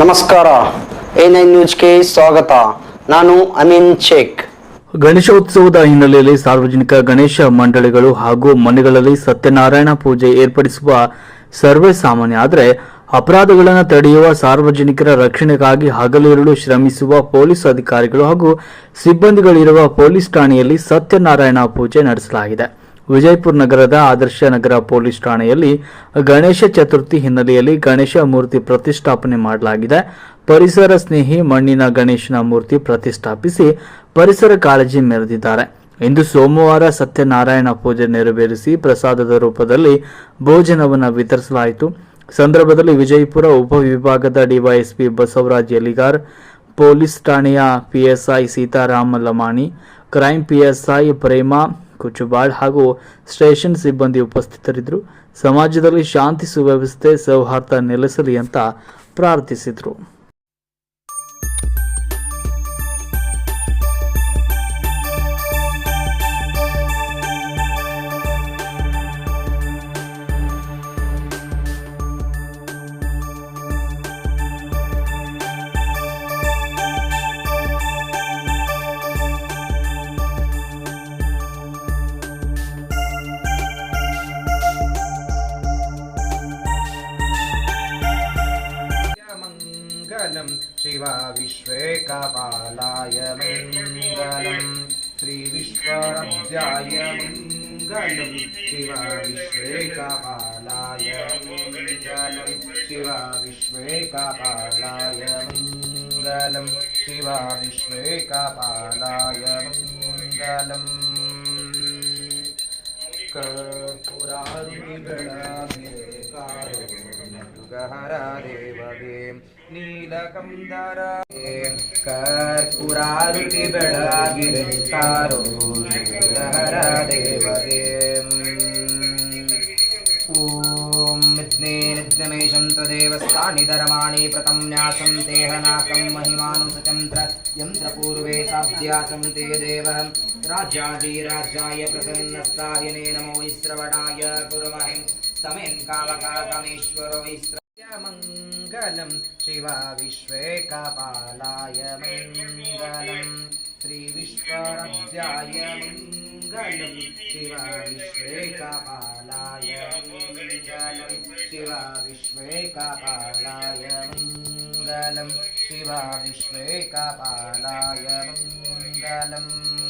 ನಮಸ್ಕಾರ. A nine ನ್ಯೂಸ್ಗೆ ಸ್ವಾಗತ. ನಾನು ಅಮೀನ್ ಶೇಖ್. ಗಣೇಶೋತ್ಸವದ ಹಿನ್ನೆಲೆಯಲ್ಲಿ ಸಾರ್ವಜನಿಕ ಗಣೇಶ ಮಂಡಳಿಗಳು ಹಾಗೂ ಮನೆಗಳಲ್ಲಿ ಸತ್ಯನಾರಾಯಣ ಪೂಜೆ ಏರ್ಪಡಿಸುವ ಸರ್ವೇ ಸಾಮಾನ್ಯ. ಆದರೆ ಅಪರಾಧಗಳನ್ನು ತಡೆಯುವ ಸಾರ್ವಜನಿಕರ ರಕ್ಷಣೆಗಾಗಿ ಹಗಲಿರುಳು ಶ್ರಮಿಸುವ ಪೊಲೀಸ್ ಅಧಿಕಾರಿಗಳು ಹಾಗೂ ಸಿಬ್ಬಂದಿಗಳಿರುವ ಪೊಲೀಸ್ ಠಾಣೆಯಲ್ಲಿ ಸತ್ಯನಾರಾಯಣ ಪೂಜೆ ನಡೆಸಲಾಗಿದೆ. ವಿಜಯಪುರ ನಗರದ ಆದರ್ಶ ನಗರ ಪೊಲೀಸ್ ಠಾಣೆಯಲ್ಲಿ ಗಣೇಶ ಚತುರ್ಥಿ ಹಿನ್ನೆಲೆಯಲ್ಲಿ ಗಣೇಶ ಮೂರ್ತಿ ಪ್ರತಿಷ್ಠಾಪನೆ ಮಾಡಲಾಗಿದೆ. ಪರಿಸರ ಸ್ನೇಹಿ ಮಣ್ಣಿನ ಗಣೇಶನ ಮೂರ್ತಿ ಪ್ರತಿಷ್ಠಾಪಿಸಿ ಪರಿಸರ ಕಾಳಜಿ ಮೆರೆದಿದ್ದಾರೆ. ಇಂದು ಸೋಮವಾರ ಸತ್ಯನಾರಾಯಣ ಪೂಜೆ ನೆರವೇರಿಸಿ ಪ್ರಸಾದದ ರೂಪದಲ್ಲಿ ಭೋಜನವನ್ನು ವಿತರಿಸಲಾಯಿತು. ಸಂದರ್ಭದಲ್ಲಿ ವಿಜಯಪುರ ಉಪವಿಭಾಗದ ಡಿವೈಎಸ್ಪಿ ಬಸವರಾಜ್ ಎಲಿಗಾರ್ ಪೊಲೀಸ್ ಠಾಣೆಯ PSI Seetharama Lamani crime PSI Prema Kuchubal ಹಾಗೂ ಸ್ಟೇಷನ್ ಸಿಬ್ಬಂದಿ ಉಪಸ್ಥಿತರಿದ್ದರು. ಸಮಾಜದಲ್ಲಿ ಶಾಂತಿ ಸುವ್ಯವಸ್ಥೆ ಸೌಹಾರ್ದ ನೆಲೆಸಲಿ ಅಂತ ಪ್ರಾರ್ಥಿಸಿದರು. मङ्गलम् शिवा विश्वेका पालाय मङ्गलम् श्रीविश्वय मङ्गलम् शिवा विश्वेका पालाय मङ्गलम् शिवा विश्वेका पालाय मङ्गलम् शिवा विश्वेका पालाय मङ्गलम् कर्पुरारुणिगणाभिकारुणयुगहर देवगे ನೀಲಕಂದರೇ ಕರ್ಪುರಾರುತಿ ಬೆಳಗಿರೆ ಕಾರುಣಯುಗಹರ ದೇವಗೆ ॐ नित्ने नित्यमेशं तदेव स्थानि धर्माणि प्रतम्न्यासं तेहनाकं महिमानं सचन्त्र यन्त्रपूर्वे साध्यासं ते देवः राज्याधिराज्याय प्रसन्नस्तार्यने नमो विश्रवणाय कुर्महे समेन् कालकाकमेश्वरो विश्र मङ्गलं शिवा विश्वेकपालाय मङ्गलं श्रीविश्वाध्याय मङ्गलं शिवा विश्वेकपालाय मङ्गलं शिवा विश्वेकपालाय मङ्गलं शिवा विश्वेकपालाय मङ्गलम्